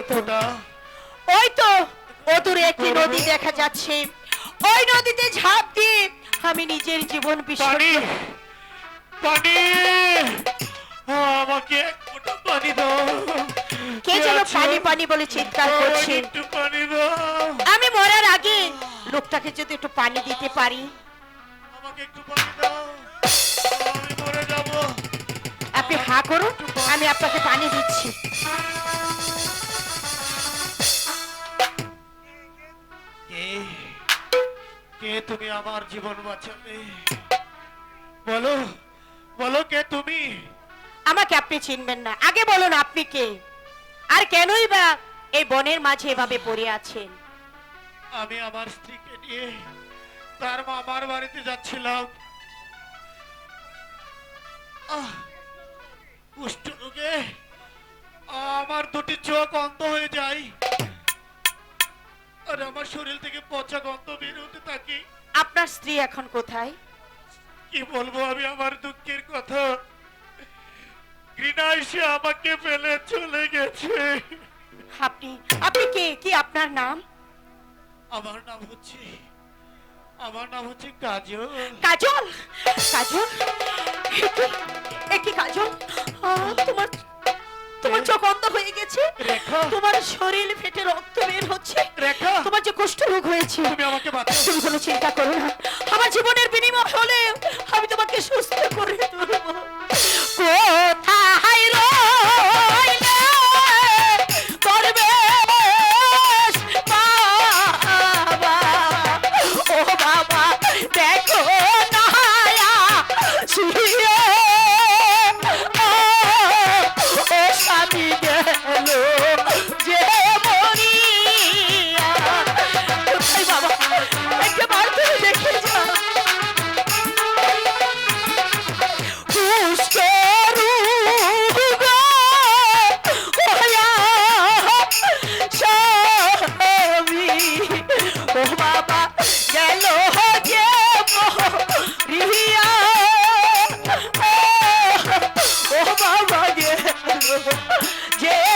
ওই তো ওই তো অদূরে একটি নদী দেখা যাচ্ছে। ওই নদীতে ঝাঁপ দিয়ে আমি নিজের জীবন বিসর্জন পানি আমাকে এক ফোঁটা পানি দাও। কে যেন পানি পানি বলে চিৎকার করছে। একটু পানি দাও। আমি মরার আগে লোকটাকে যদি একটু পানি দিতে পারি। আমাকে একটু পানি দাও। আমি মরে যাব। আপনি হা করুন আমি আপনাকে পানি দিচ্ছি। কে তুমি আমার জীবন বাঁচালে বলো বলো কে তুমি? আমাকে আপনি চিনবেন না। আগে বলুন আপনি কে? আর কেনই বা এই বনের মাঝে এভাবে পড়ে আছেন? আমি আমার স্ত্রীকে নিয়ে তার মামার বাড়িতে যাচ্ছিলাম। আহ, কুষ্ঠরোগে আমার দুটি চোখ অন্ধ হয়ে যায় আর আমার শরীর থেকে পচা গন্ধ বের হতে থাকে। আপনার স্ত্রী এখন কোথায়? কি বলব আমি আমার দুঃখের কথা? ঘৃণা এসে আমাকে ফেলে চলে গেছে। আপনি আপনি কে? কি আপনার নাম? আমার নাম হচ্ছে আমার নাম হচ্ছে কাজল। কাজল? কাজল? একি- একি কাজল? তোমার তোমার চোখ অন্ধ হয়ে গেছে। তোমার শরীর ফেটে রক্ত হচ্ছে। রেখা। তোমার যে কষ্ট রোগ হয়েছে তুমি আমাকে বাঁচাও। তুমি কোনো চিন্তা করো না। আমার জীবনের বিনিময় হলে আমি তোমাকে সুস্থ করে তুলবো। বাবা যে